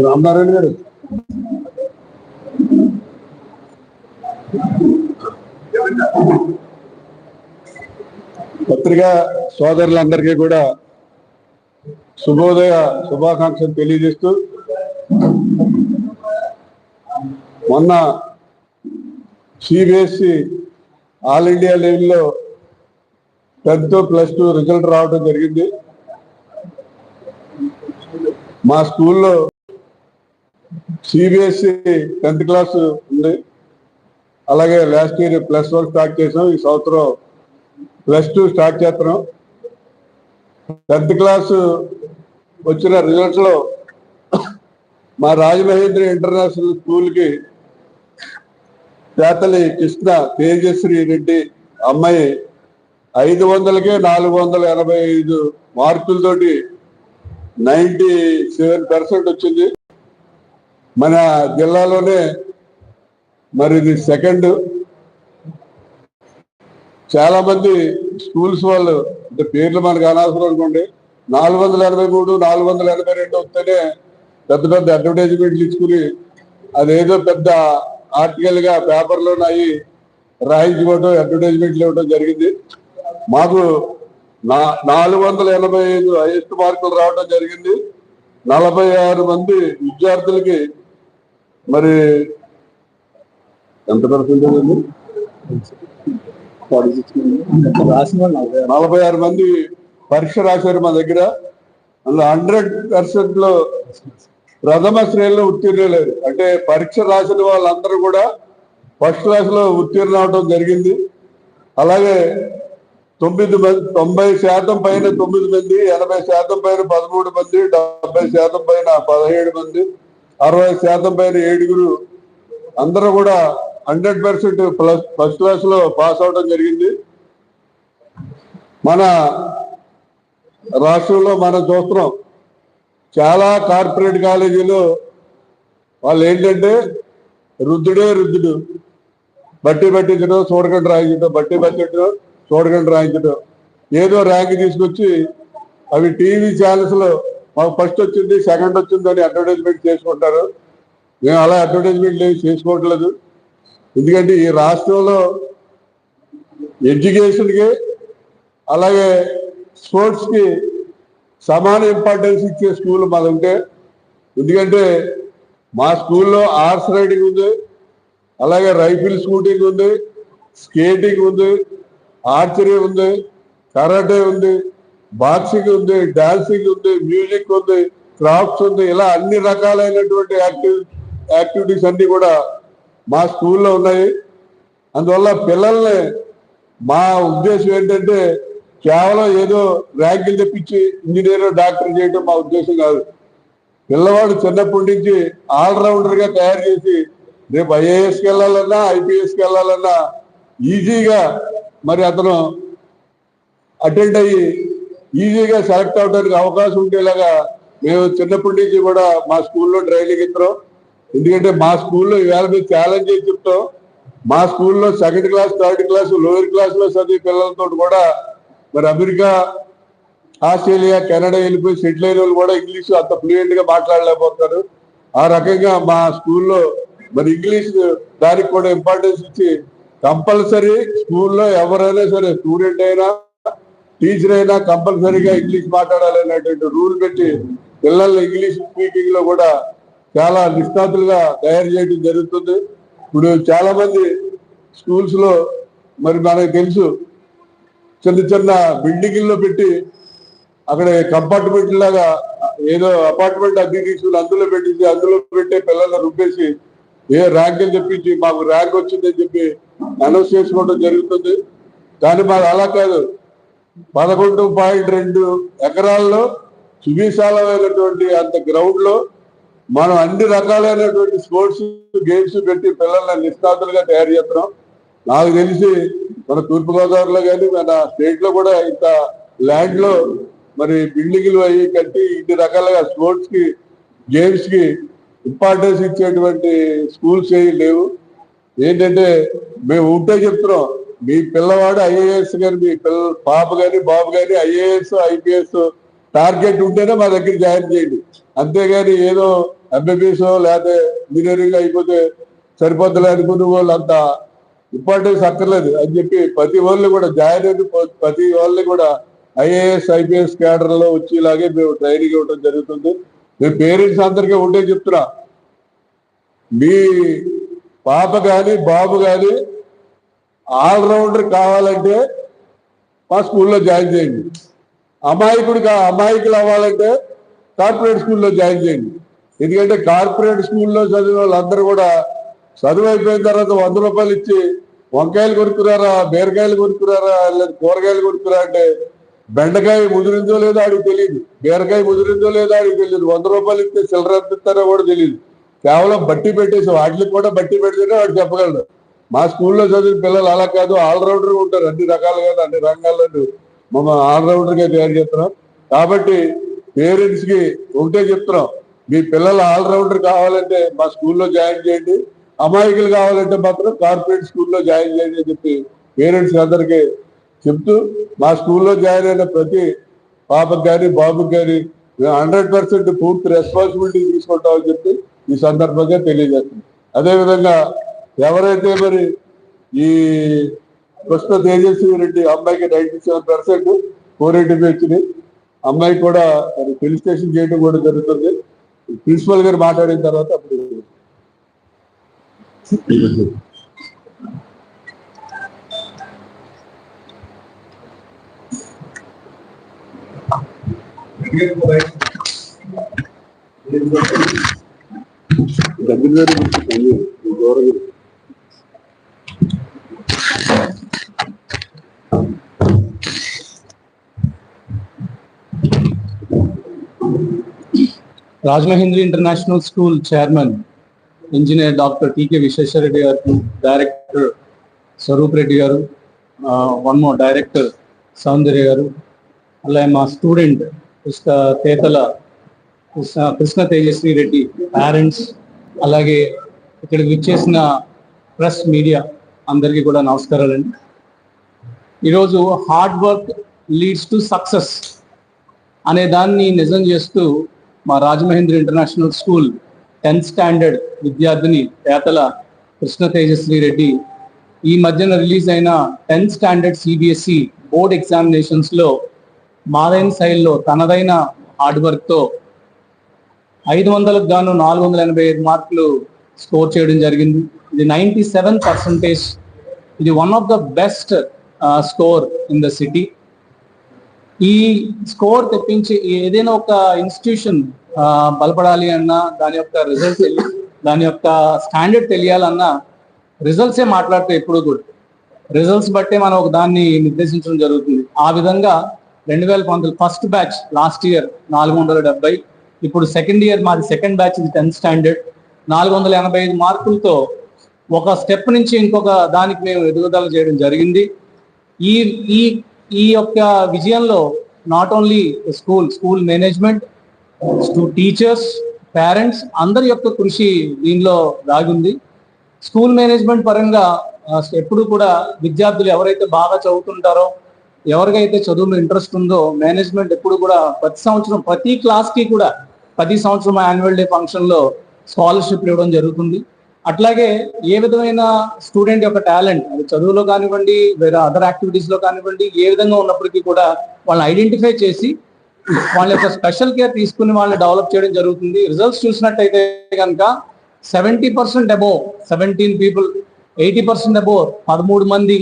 రామనారాయణ గారు పత్రికా సోదరులందరికీ కూడా శుభోదయ శుభాకాంక్షలు తెలియజేస్తూ మొన్న సిబిఎస్సి ఆల్ ఇండియా లెవెల్లో టెన్త్ ప్లస్ టూ రిజల్ట్ రావడం జరిగింది. మా స్కూల్లో సిబిఎస్సి టెన్త్ క్లాస్ ఉంది. అలాగే last year plus one start చేసాం. ఈ సంవత్సరం ప్లస్ టూ స్టార్ట్ చేస్తున్నాం. టెన్త్ క్లాస్ వచ్చిన రిజల్ట్స్లో మా రాజమహేంద్రి ఇంటర్నేషనల్ స్కూల్కి చేతలి కృష్ణ తేజశ్రీ రెడ్డి అమ్మాయి ఐదు వందలకే నాలుగు వందల ఎనభై ఐదు మార్కులతోటి నైంటీ సెవెన్ పర్సెంట్ వచ్చింది. మన జిల్లాలోనే మరి ఇది సెకండ్ చాలా మంది స్కూల్స్ వాళ్ళు అంటే పేర్లు మనకు అనవసరం అనుకోండి నాలుగు వందల ఎనభై మూడు నాలుగు వందల ఎనభై రెండు వస్తేనే పెద్ద పెద్ద అడ్వర్టైజ్మెంట్లు ఇచ్చుకుని అదేదో పెద్ద ఆర్టికల్గా పేపర్లో అయ్యి రాయించుకోవటం అడ్వర్టైజ్మెంట్లు ఇవ్వడం జరిగింది. మాకు నా నాలుగు వందల ఎనభై ఐదు హైయెస్ట్ మార్కులు రావడం జరిగింది. నలభై ఆరు మంది విద్యార్థులకి మరి ఎంత పర్సెంటేజ్ అండి? నలభై ఆరు మంది పరీక్ష రాశారు మా దగ్గర. అందులో హండ్రెడ్ పర్సెంట్లో ప్రథమ శ్రేణిలో ఉత్తీర్ణులేరు అంటే పరీక్ష రాసిన వాళ్ళందరూ కూడా ఫస్ట్ క్లాస్లో ఉత్తీర్ణ అవడం జరిగింది. అలాగే తొమ్మిది మంది తొంభై శాతం పైన తొమ్మిది మంది ఎనభై శాతం పైన పదమూడు మంది డెబ్బై శాతం పైన పదిహేడు మంది అరవై శాతం పైన ఏడుగురు అందరూ కూడా హండ్రెడ్ పర్సెంట్ ప్లస్ ఫస్ట్ క్లాస్లో పాస్ అవడం జరిగింది. మన రాష్ట్రంలో మనం చూస్తున్నాం. చాలా కార్పొరేట్ కాలేజీలు వాళ్ళు ఏంటంటే రుద్దుడే రుద్దుడు బట్టి పట్టించడం చూడకండి రాయించడం బట్టి పట్టించడం చూడకండి రాయించడం. ఏదో ర్యాంక్ తీసుకొచ్చి అవి టీవీ ఛానల్స్లో మాకు ఫస్ట్ వచ్చింది సెకండ్ వచ్చింది అని అడ్వర్టైజ్మెంట్ చేసుకుంటారు. మేము అలా అడ్వర్టైజ్మెంట్ ఏమి చేసుకోవట్లేదు. ఎందుకంటే ఈ రాష్ట్రంలో ఎడ్యుకేషన్కి అలాగే స్పోర్ట్స్కి సమాన ఇంపార్టెన్స్ ఇచ్చే స్కూల్ మాది ఉంటే ఎందుకంటే మా స్కూల్లో ఆర్ట్స్ రైడింగ్ ఉంది అలాగే రైఫిల్ షూటింగ్ ఉంది స్కేటింగ్ ఉంది ఆర్చరీ ఉంది కరాటే ఉంది బాక్సింగ్ ఉంది డాన్సింగ్ ఉంది మ్యూజిక్ ఉంది క్రాఫ్ట్స్ ఉంది ఇలా అన్ని రకాలైనటువంటి యాక్టివ్ యాక్టివిటీస్ అన్ని కూడా మా స్కూల్లో ఉన్నాయి. అందువల్ల పిల్లల్ని మా ఉద్దేశం ఏంటంటే కేవలం ఏదో ర్యాంకులు తెప్పించి ఇంజనీర్ డాక్టర్ చేయడం మా ఉద్దేశం కాదు. పిల్లవాడు చిన్నప్పటి నుంచి ఆల్రౌండర్గా తయారు చేసి రేపు ఐఏఎస్కి వెళ్ళాలన్నా ఐపీఎస్కి వెళ్ళాలన్నా ఈజీగా మరి అతను అటెండ్ అయ్యి ఈజీగా సెలెక్ట్ అవడానికి అవకాశం ఉండేలాగా మేము చిన్నప్పటి నుంచి కూడా మా స్కూల్లో ట్రైనింగ్ ఇద్దరం ఎందుకంటే మా స్కూల్లో ఈవేళ మీరు ఛాలెంజ్ చేసి చెప్తాం. మా స్కూల్లో second class third class lower క్లాస్లో చదివే పిల్లలతో కూడా మరి అమెరికా ఆస్ట్రేలియా కెనడా వెళ్ళిపోయి సెటిల్ అయిన వాళ్ళు కూడా ఇంగ్లీష్ అంత ఫ్లూయెంట్గా మాట్లాడలేకపోతారు ఆ రకంగా మా స్కూల్లో మరి ఇంగ్లీష్ దానికి కూడా ఇంపార్టెన్స్ ఇచ్చి కంపల్సరీ స్కూల్లో ఎవరైనా సరే స్టూడెంట్ అయినా టీచర్ అయినా కంపల్సరీగా ఇంగ్లీష్ మాట్లాడాలి అనేటువంటి రూల్ పెట్టి పిల్లల్ని ఇంగ్లీష్ స్పీకింగ్లో కూడా చాలా నిష్ణాతులుగా తయారు చేయడం జరుగుతుంది. ఇప్పుడు చాలా మంది స్కూల్స్లో మరి మనకు తెలుసు చిన్న చిన్న బిల్డింగ్లో పెట్టి అక్కడ కంపార్ట్మెంట్ లాగా ఏదో అపార్ట్మెంట్ అద్దె తీసుకుని అందులో పెట్టింది అందులో పెట్టే పిల్లల్ని రుబ్బేసి ఏ ర్యాంక్ అని చెప్పించి మాకు ర్యాంక్ వచ్చిందని చెప్పి అనౌన్స్ చేసుకోవడం జరుగుతుంది. కానీ మాది అలా కాదు. పదకొండు పాయింట్ రెండు ఎకరాల్లో సువిశాలమైనటువంటి అంత గ్రౌండ్లో మనం అన్ని రకాలైనటువంటి స్పోర్ట్స్ గేమ్స్ పెట్టి పిల్లల్ని నిష్ణాతులుగా తయారు చేస్తున్నాం. నాకు తెలిసి మన తూర్పుగోదావరిలో కానీ మన స్టేట్లో కూడా ఇంత ల్యాండ్లో మరి బిల్డింగ్లు అవి కట్టి ఇన్ని రకాలుగా స్పోర్ట్స్కి గేమ్స్కి ఇంపార్టెన్స్ ఇచ్చేటువంటి స్కూల్స్ ఏవి లేవు. ఏంటంటే మేము ఉంటే చెప్తున్నాం మీ పిల్లవాడు ఐఏఎస్ కానీ మీ పిల్ల పాప కానీ బాబు కానీ ఐఏఎస్ ఐపీఎస్ టార్గెట్ ఉంటేనే మా దగ్గర జాయిన్ చేయండి. అంతేగాని ఏదో ఎంబీబీఎస్ లేకపోతే ఇంజనీరింగ్ అయిపోతే సరిపోతలే అనుకునే వాళ్ళు అంత ఇంపార్టెన్స్ అక్కర్లేదు అని చెప్పి ప్రతి వాళ్ళు కూడా జాయిన్ అయిన ప్రతి వాళ్ళని కూడా ఐఏఎస్ ఐపీఎస్ క్యాడర్లో వచ్చేలాగే మేము ట్రైనింగ్ ఇవ్వడం జరుగుతుంది. మేము పేరెంట్స్ అందరికీ ఉంటే చెప్తున్నా. మీ పాప కానీ బాబు కానీ ఆల్రౌండర్ కావాలంటే మా స్కూల్లో జాయిన్ చేయండి. అమాయకుడు కా అమాయకులు అవ్వాలంటే కార్పొరేట్ స్కూల్లో జాయిన్ చేయండి. ఎందుకంటే కార్పొరేట్ స్కూల్లో చదివిన వాళ్ళందరూ కూడా చదువు అయిపోయిన తర్వాత వంద రూపాయలు ఇచ్చి వంకాయలు కొనుక్కురారా బీరకాయలు కొనుక్కురారా లేదా కూరగాయలు కొనుక్కురా అంటే బెండకాయ ముదిరిందో లేదో ఆడికి తెలియదు బీరకాయ ముదిరిందో లేదో ఆడికి తెలియదు వంద రూపాయలు ఇస్తే చిల్లర ఎంత ఇస్తారో కూడా తెలియదు కేవలం బట్టి పెట్టేసి వాటికి కూడా బట్టి పెడితేనే వాడు చెప్పగలడు. మా స్కూల్లో చదివిన పిల్లలు అలా కాదు ఆల్రౌండర్ ఉంటారు. అన్ని రకాలుగా అన్ని రంగాల్లో మమ్మల్ని ఆల్రౌండర్గా తయారు చేస్తున్నాం కాబట్టి పేరెంట్స్కి ఒకటే చెప్తున్నాం. మీ పిల్లలు ఆల్రౌండర్ కావాలంటే మా స్కూల్లో జాయిన్ చేయండి. అమాయకులు కావాలంటే మాత్రం కార్పొరేట్ స్కూల్లో జాయిన్ చేయండి అని చెప్పి పేరెంట్స్ అందరికీ చెప్తూ మా స్కూల్లో జాయిన్ అయిన ప్రతి పాపకు కానీ బాబుకి కానీ హండ్రెడ్ పర్సెంట్ పూర్తి రెస్పాన్సిబిలిటీ తీసుకుంటామని చెప్పి ఈ సందర్భంగా తెలియజేస్తుంది అదేవిధంగా ఎవరైతే మరి ఈ కృష్ణ తేజస్వి రెడ్డి అమ్మాయికి ninety seven percent four eighty వచ్చినాయి అమ్మాయి కూడా మరి ఫెలిసిటేషన్ చేయడం కూడా జరుగుతుంది. ప్రిన్సిపల్ గారు మాట్లాడిన తర్వాత అప్పుడు దగ్గర దగ్గర Rajamahendri international school chairman engineer doctor TK Visweswarareddy garu director Swaroop Reddy గారు వన్ మోర్ డైరెక్టర్ సౌందర్య గారు అలాగే మా స్టూడెంట్ కృష్ణ తేతల కృష్ణ కృష్ణ తేజస్వి రెడ్డి పేరెంట్స్ అలాగే ఇక్కడికి విచ్చేసిన ప్రెస్ మీడియా అందరికీ కూడా నమస్కారాలండి ఈరోజు hard work leads to success అనే దాన్ని నిజం చేస్తూ మా Rajamahendra international school tenth standard విద్యార్థిని పేతల కృష్ణ తేజస్వి రెడ్డి. ఈ మధ్యన రిలీజ్ అయిన టెన్త్ స్టాండర్డ్ సిబిఎస్ఈ బోర్డ్ ఎగ్జామినేషన్స్లో మారైన మాదైన శైలిలో తనదైన హార్డ్ వర్క్తో ఐదు వందలకు గాను నాలుగు వందల ఎనభై ఐదు మార్కులు స్కోర్ చేయడం జరిగింది. ఇది నైంటీ సెవెన్ పర్సంటేజ్. ఇది one of the best score in the city. ఈ స్కోర్ తెప్పించి ఏదైనా ఒక ఇన్స్టిట్యూషన్ బలపడాలి అన్నా దాని యొక్క రిజల్ట్ దాని యొక్క స్టాండర్డ్ తెలియాలన్నా రిజల్ట్సే మాట్లాడితే ఎప్పుడు కూడా రిజల్ట్స్ బట్టే మనం ఒక దాన్ని నిర్దేశించడం జరుగుతుంది. ఆ విధంగా రెండు వేల పంతొమ్మిది ఫస్ట్ బ్యాచ్ లాస్ట్ ఇయర్ నాలుగు వందల డెబ్బై ఇప్పుడు సెకండ్ ఇయర్ మాది సెకండ్ బ్యాచ్ ఇది టెన్త్ స్టాండర్డ్ నాలుగు వందల ఎనభై ఐదు మార్కులతో ఒక స్టెప్ నుంచి ఇంకొక దానికి మేము ఎదుగుదల చేయడం జరిగింది. ఈ ఈ ఈ యొక్క విజయంలో not only school school management teachers parents అందరి యొక్క కృషి దీనిలో దాగుంది. స్కూల్ మేనేజ్మెంట్ పరంగా ఎప్పుడు కూడా విద్యార్థులు ఎవరైతే బాగా చదువుతుంటారో ఎవరికైతే చదువులో ఇంట్రెస్ట్ ఉందో మేనేజ్మెంట్ ఎప్పుడు కూడా ప్రతి సంవత్సరం ప్రతి క్లాస్కి కూడా ప్రతి సంవత్సరం యాన్యువల్ డే ఫంక్షన్లో స్కాలర్షిప్ ఇవ్వడం జరుగుతుంది. అట్లాగే ఏ విధమైన స్టూడెంట్ యొక్క టాలెంట్ అది చదువులో కానివ్వండి వేరే అదర్ యాక్టివిటీస్లో కానివ్వండి ఏ విధంగా ఉన్నప్పటికీ కూడా వాళ్ళని ఐడెంటిఫై చేసి వాళ్ళ యొక్క స్పెషల్ కేర్ తీసుకుని వాళ్ళని డెవలప్ చేయడం జరుగుతుంది. రిజల్ట్స్ చూసినట్టయితే కనుక seventy percent above seventeen people eighty percent above పదమూడు మంది.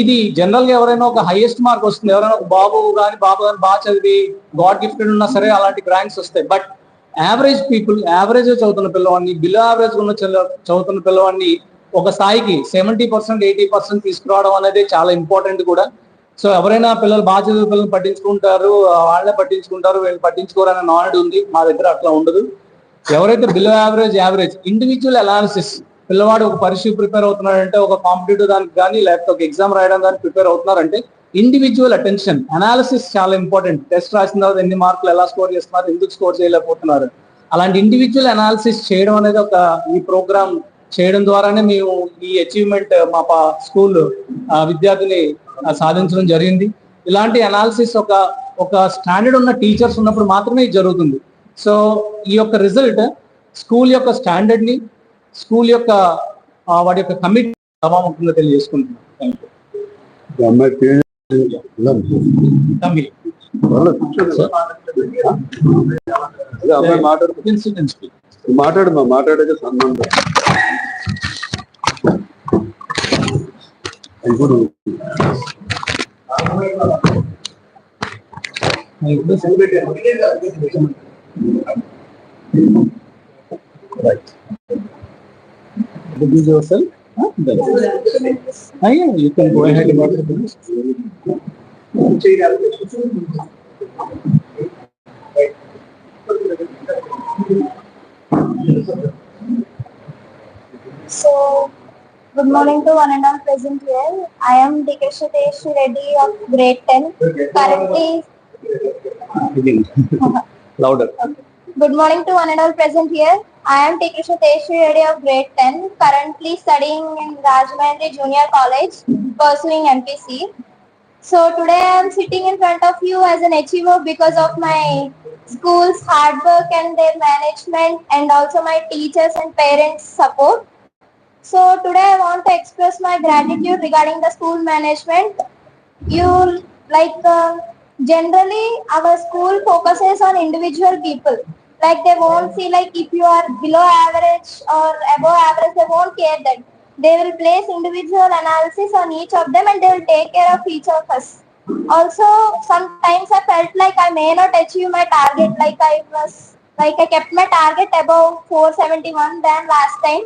ఇది జనరల్గా ఎవరైనా ఒక హైయెస్ట్ మార్క్ వస్తుంది. ఎవరైనా ఒక బాబు కానీ బాబు కానీ బాగా చదివి గాడ్ గిఫ్టెడ్ ఉన్నా సరే అలాంటి ర్యాంక్స్ వస్తాయి. బట్ యావరేజ్ పీపుల్ యావరేజ్ చదువుతున్న పిల్లవాడిని బిలో యావరేజ్ ఉన్న చదువుతున్న పిల్లవాడిని ఒక స్థాయికి సెవెంటీ పర్సెంట్ ఎయిటీ పర్సెంట్ తీసుకురావడం అనేది చాలా ఇంపార్టెంట్ కూడా. సో ఎవరైనా పిల్లలు బాగా చదివే పిల్లలు పట్టించుకుంటారు వాళ్ళే పట్టించుకుంటారు వీళ్ళు పట్టించుకోరు అనే నాలెడ్జ్ ఉంది. మా దగ్గర అట్లా ఉండదు. ఎవరైతే below average average individual analysis పిల్లవాడు ఒక పరీక్ష ప్రిపేర్ అవుతున్నాడంటే ఒక కాంపిటేటివ్ దానికి కానీ లేకపోతే ఒక ఎగ్జామ్ రాయడం దానికి ప్రిపేర్ అవుతున్నారంటే ఇండివిజువల్ అటెన్షన్ అనాలిసిస్ చాలా ఇంపార్టెంట్ టెస్ట్ రాసిన తర్వాత ఎన్ని మార్కులు ఎలా స్కోర్ చేస్తున్నారు ఎందుకు స్కోర్ చేయలేకపోతున్నారు. అలాంటి ఇండివిజువల్ అనాలిసిస్ చేయడం అనేది ఒక ఈ ప్రోగ్రామ్ చేయడం ద్వారానే మేము ఈ అచీవ్మెంట్ మా స్కూల్ విద్యార్థిని సాధించడం జరిగింది. ఇలాంటి అనాలిసిస్ ఒక ఒక స్టాండర్డ్ ఉన్న టీచర్స్ ఉన్నప్పుడు మాత్రమే ఇది జరుగుతుంది. సో ఈ యొక్క రిజల్ట్ స్కూల్ యొక్క స్టాండర్డ్ని స్కూల్ యొక్క వాడి యొక్క కమిటీ ప్రభావం తెలియజేసుకుంటున్నాను. థ్యాంక్ యూ ఈ అమ్మాయి పేరు తమిళ్ వాళ్ళ కూర్చోండి. అదే అమ్మాయి మాట్లాడు ఇన్సిడెంట్స్ మాట్లాడమ్మా మాట్లాడాక సన్మానం ఇప్పుడు Introduce yourself. Huh? Ah, yeah, you can go ahead about it. So, good morning to one and all present here. I am Dikasha Desh Reddy of grade 10. Currently. Louder. good morning to one and all present here. I am Desh Reddy of grade 10. Currently studying in Rajahmundry Junior College, pursuing MPC. So today I am sitting in front of you as an achiever because of my school's hard work and their management and also my teachers and parents support. So today I want to express my gratitude regarding the school management. You like uh, generally our school focuses on individual people. Like they won't see like if you are below average or above average, they won't care that. They will place individual analysis on each of them and they will take care of each of us. Also, sometimes I felt like I may not achieve my target. Like I was like I kept my target above 471 than last time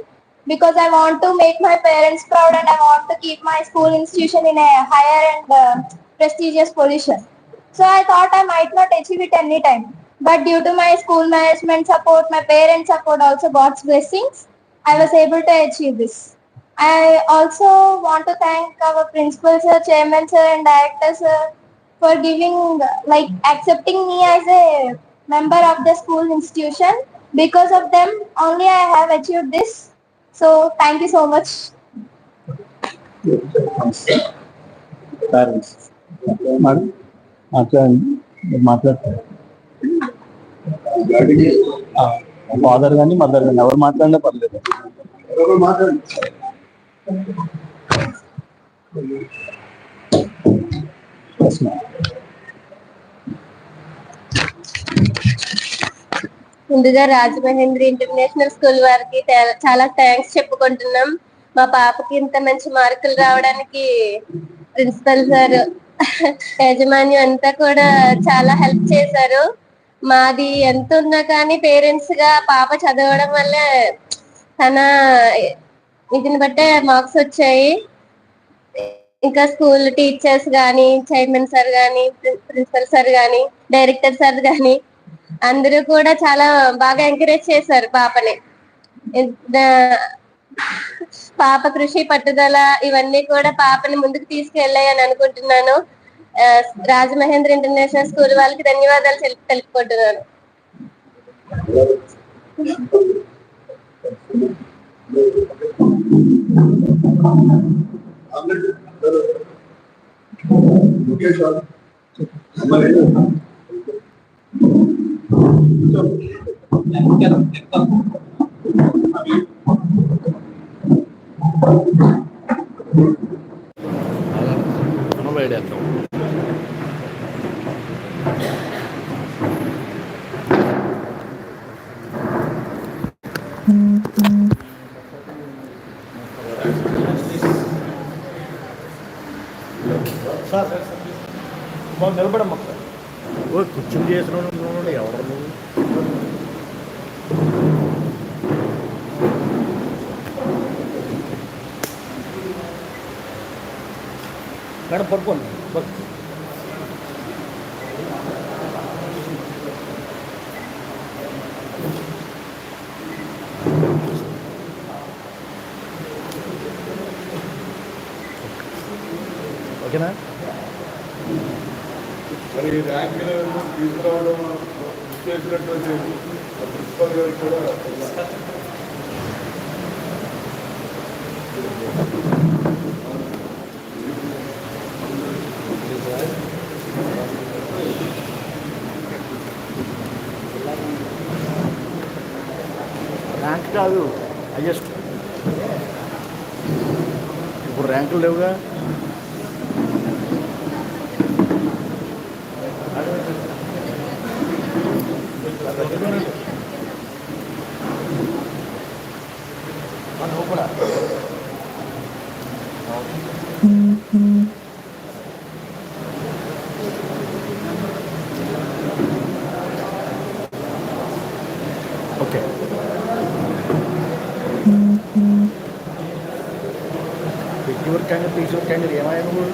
because I want to make my parents proud and I want to keep my school institution in a higher and uh, prestigious position. So I thought I might not achieve it anytime. But due to my school management support, my parents support, also God's blessings, I was able to achieve this. I also want to thank our principal sir, chairman sir and director sir for giving like accepting me as a member of the school institution. Because of them only I have achieved this. So thank you so much. Parents. Madam మాట్లాడండి మీరు మాట్లాడతారు Father కానీ mother కానీ ఎవరు మాట్లాడినా పర్లేదు. ఎవరో మాట్లాడండి. ముందుగా రాజమహేంద్రి ఇంటర్నేషనల్ స్కూల్ వారికి చాలా థ్యాంక్స్ చెప్పుకుంటున్నాం. మా పాపకి ఇంత మంచి మార్కులు రావడానికి ప్రిన్సిపల్ సార్ యాజమాన్యం అంతా కూడా చాలా హెల్ప్ చేశారు. మాది ఎంత ఉన్నా కానీ పేరెంట్స్గా పాప చదవడం వల్ల తన ఇదిని బట్టే మార్క్స్ వచ్చాయి. ఇంకా స్కూల్ టీచర్స్ గాని చైర్మన్ సార్ గాని ప్రిన్సిపల్ సార్ గాని డైరెక్టర్ సార్ గాని అందరూ కూడా చాలా బాగా ఎంకరేజ్ చేశారు పాపని. పాప కృషి పట్టుదల ఇవన్నీ కూడా పాపని ముందుకు తీసుకెళ్ళాయని అనుకుంటున్నాను. రాజమహేంద్ర ఇంటర్నేషనల్ స్కూల్ వాళ్ళకి ధన్యవాదాలు తెలు- తెలుపుకుంటున్నాను ముఖేష్ వాళ్ళు. అమ్మ అక్కడ పడుకోండి ఓకేనా మరి ర్యాంకుల తీసుకురావడం చేసినటువంటి ప్రిన్సిపల్ గారు కూడా కాదు. హయ్యెస్ట్ ఇప్పుడు ర్యాంకులు లేవుగా? నువ్వు కూడా ఓకే పెట్టి వర్క్ కానీ ఏమైనా